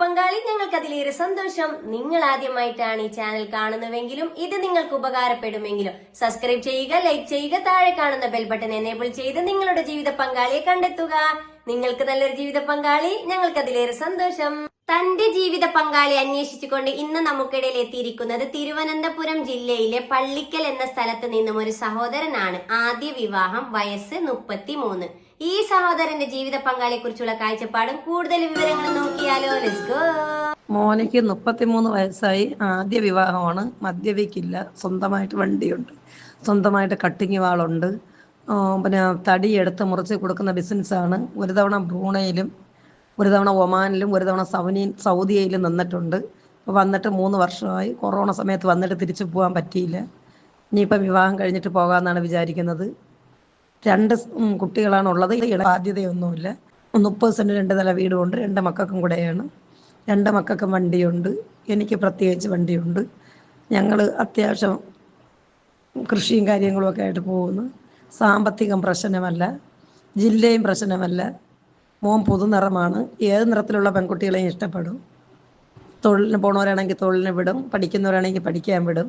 പങ്കാളി ഞങ്ങൾക്ക് അതിലേറെ സന്തോഷം. നിങ്ങൾ ആദ്യമായിട്ടാണ് ഈ ചാനൽ കാണുന്നുവെങ്കിലും ഇത് നിങ്ങൾക്ക് ഉപകാരപ്പെടുമെങ്കിലും സബ്സ്ക്രൈബ് ചെയ്യുക ലൈക്ക് ചെയ്യുക താഴെ കാണുന്ന ബെൽ ബട്ടൺ എനേബിൾ ചെയ്ത് നിങ്ങളുടെ ജീവിത പങ്കാളിയെ കണ്ടെത്തുക. നിങ്ങൾക്ക് നല്ലൊരു ജീവിത പങ്കാളി ഞങ്ങൾക്ക് അതിലേറെ സന്തോഷം. തന്റെ ജീവിത പങ്കാളി അന്വേഷിച്ചുകൊണ്ട് ഇന്ന് നമുക്കിടയിൽ എത്തിയിരിക്കുന്നത് തിരുവനന്തപുരം ജില്ലയിലെ പള്ളിക്കൽ എന്ന സ്ഥലത്ത് നിന്നും ഒരു സഹോദരനാണ്. ആദ്യ വിവാഹം വയസ്സ് മുപ്പത്തി ഈ സഹോദരന്റെ ജീവിത പങ്കാളിയെ കുറിച്ചുള്ള കാഴ്ചപ്പാടും കൂടുതൽ വിവരങ്ങൾ നോക്കിയാലോ. ലെറ്റ്സ് ഗോ മോനിക്ക് മുപ്പത്തിമൂന്ന് വയസ്സായി. ആദ്യ വിവാഹമാണ്. മദ്യപിക്കില്ല. സ്വന്തമായിട്ട് വണ്ടിയുണ്ട്. സ്വന്തമായിട്ട് കട്ടിങ് വാളുണ്ട്. പിന്നെ തടി എടുത്ത് മുറിച്ച് കൊടുക്കുന്ന ബിസിനസ്സാണ് ഒരു തവണ ബ്രൂണയിലും ഒരു തവണ ഒമാനിലും ഒരു തവണ സൗനി സൗദിയയിലും നിന്നിട്ടുണ്ട്. ഇപ്പോൾ വന്നിട്ട് മൂന്ന് വർഷമായി. കൊറോണ സമയത്ത് വന്നിട്ട് തിരിച്ചു പോകാൻ പറ്റിയില്ല. ഇനിയിപ്പോൾ വിവാഹം കഴിഞ്ഞിട്ട് പോകാമെന്നാണ് വിചാരിക്കുന്നത്. രണ്ട് കുട്ടികളാണ് ഉള്ളത് ബാധ്യതയൊന്നുമില്ല. മുപ്പത് സെന്റ് രണ്ട് നില വീടുമുണ്ട് രണ്ട് മക്കൾക്കും കൂടെയാണ്. രണ്ട് മക്കൾക്കും വണ്ടിയുണ്ട്. എനിക്ക് പ്രത്യേകിച്ച് വണ്ടിയുണ്ട്. ഞങ്ങൾ അത്യാവശ്യം കൃഷിയും കാര്യങ്ങളും ഒക്കെ ആയിട്ട് പോകുന്നു. സാമ്പത്തികം പ്രശ്നമല്ല. ജില്ലയും പ്രശ്നമല്ല. മോൻ പുതുനിറമാണ് ഏത് നിറത്തിലുള്ള പെൺകുട്ടികളെയും ഇഷ്ടപ്പെടും. തൊഴിലിന് പോണവരാണെങ്കിൽ തൊഴിലിന് വിടും. പഠിക്കുന്നവരാണെങ്കിൽ പഠിക്കാൻ വിടും.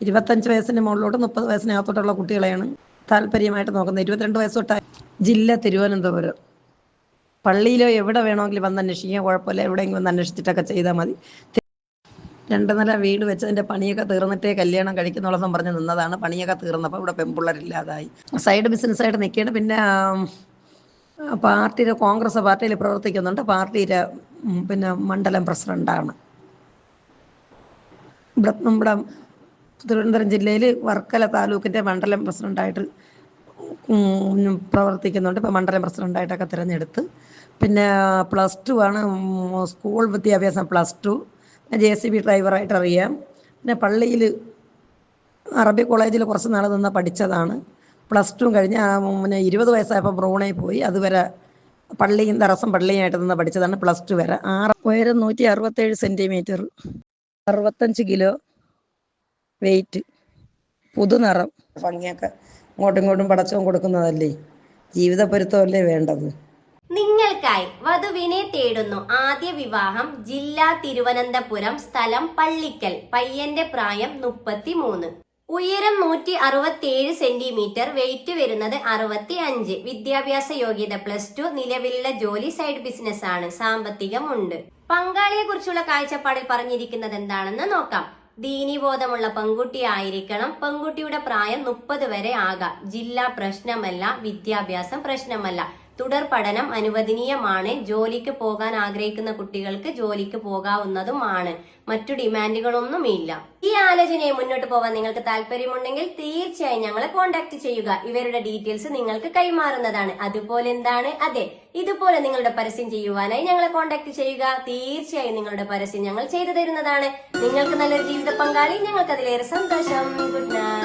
ഇരുപത്തഞ്ച് വയസ്സിന് മുകളിലോട്ട് മുപ്പത് വയസ്സിനകത്തോട്ടുള്ള കുട്ടികളെയാണ് താല്പര്യമായിട്ട് നോക്കുന്നത്. ഇരുപത്തിരണ്ട് വയസ്സ് തൊട്ടായി ജില്ല തിരുവനന്തപുരം. പള്ളിയിലോ എവിടെ വേണമെങ്കിലും വന്ന് അന്വേഷിക്കാം. കുഴപ്പമില്ല. എവിടെയെങ്കിലും വന്ന് അന്വേഷിച്ചിട്ടൊക്കെ ചെയ്താൽ മതി. രണ്ട് നില വീട് വെച്ചതിന്റെ പണിയൊക്കെ തീർന്നിട്ടേ കല്യാണം കഴിക്കുന്നുള്ളതെന്ന് പറഞ്ഞ് നിന്നതാണ്. പണിയൊക്കെ തീർന്നപ്പോൾ ഇവിടെ പെമ്പിള്ളരില്ലാതായി സൈഡ് ബിസിനസ്സായിട്ട് നിൽക്കുകയാണ്. പിന്നെ പാർട്ടിയുടെ കോൺഗ്രസ് പാർട്ടിയിൽ പ്രവർത്തിക്കുന്നുണ്ട്. പാർട്ടിയുടെ പിന്നെ മണ്ഡലം പ്രസിഡന്റാണ്. ഇവിടെ നമ്മുടെ തിരുവനന്തപുരം ജില്ലയിൽ വർക്കല താലൂക്കിന്റെ മണ്ഡലം പ്രസിഡന്റായിട്ട് പ്രവർത്തിക്കുന്നുണ്ട്. ഇപ്പോൾ മണ്ഡലം പ്രസിഡന്റായിട്ടൊക്കെ തിരഞ്ഞെടുത്ത്. പിന്നെ പ്ലസ് ടു ആണ് സ്കൂൾ വിദ്യാഭ്യാസം plus two. J C B ഡ്രൈവറായിട്ട് അറിയാം. പിന്നെ പള്ളിയിൽ അറബി കോളേജിൽ കുറച്ച് നാൾ നിന്ന് പഠിച്ചതാണ്. പ്ലസ് ടു കഴിഞ്ഞ് പിന്നെ ഇരുപത് വയസ്സായപ്പോൾ ബ്രൂണയിൽ പോയി. അതുവരെ പള്ളിയും തറസം പള്ളിയായിട്ട് നിന്ന് പഠിച്ചതാണ് പ്ലസ് ടു വരെ. ആറ് ഉയരം നൂറ്റി അറുപത്തേഴ് സെന്റിമീറ്റർ അറുപത്തഞ്ച് കിലോ. വെയിറ്റ്. പുതുനിറം ഭംഗിയൊക്കെ അങ്ങോട്ടും ഇങ്ങോട്ടും പടച്ചവും കൊടുക്കുന്നതല്ലേ? ജീവിത പൊരുത്തമല്ലേ വേണ്ടത്? നിങ്ങൾക്കായി വധുവിനെ തേടുന്നു ആദ്യ വിവാഹം ജില്ല തിരുവനന്തപുരം സ്ഥലം പള്ളിക്കൽ പയ്യന്റെ പ്രായം മുപ്പത്തി മൂന്ന് ഉയരം നൂറ്റി അറുപത്തിയേഴ് സെന്റിമീറ്റർ വെയിറ്റ് വരുന്നത് അറുപത്തി അഞ്ച് വിദ്യാഭ്യാസ യോഗ്യത പ്ലസ് ടു നിലവിലുള്ള ജോലി സൈഡ് ബിസിനസ് ആണ് സാമ്പത്തികമുണ്ട്. പങ്കാളിയെ കുറിച്ചുള്ള കാഴ്ചപ്പാടിൽ പറഞ്ഞിരിക്കുന്നത് എന്താണെന്ന് നോക്കാം. ദീനീബോധമുള്ള പെൺകുട്ടി ആയിരിക്കണം പെൺകുട്ടിയുടെ പ്രായം മുപ്പത് വരെ ആകാം. ജില്ല പ്രശ്നമല്ല വിദ്യാഭ്യാസം പ്രശ്നമല്ല. തുടർ പഠനം അനുവദനീയമാണ്. ജോലിക്ക് പോകാൻ ആഗ്രഹിക്കുന്ന കുട്ടികൾക്ക് ജോലിക്ക് പോകാവുന്നതുമാണ്. മറ്റു ഡിമാൻഡുകളൊന്നുമില്ല. ഈ ആലോചനയെ മുന്നോട്ട് പോകാൻ നിങ്ങൾക്ക് താല്പര്യമുണ്ടെങ്കിൽ തീർച്ചയായും ഞങ്ങളെ കോൺടാക്ട് ചെയ്യുക. ഇവരുടെ ഡീറ്റെയിൽസ് നിങ്ങൾക്ക് കൈമാറുന്നതാണ്. അതുപോലെ എന്താണ്? അതെ ഇതുപോലെ നിങ്ങളുടെ പരസ്യം ചെയ്യുവാനായി ഞങ്ങളെ കോൺടാക്ട് ചെയ്യുക. തീർച്ചയായും നിങ്ങളുടെ പരസ്യം ഞങ്ങൾ ചെയ്തു തരുന്നതാണ്. നിങ്ങൾക്ക് നല്ലൊരു ജീവിത പങ്കാളി. ഞങ്ങൾക്ക് അതിലേറെ സന്തോഷം. Good night.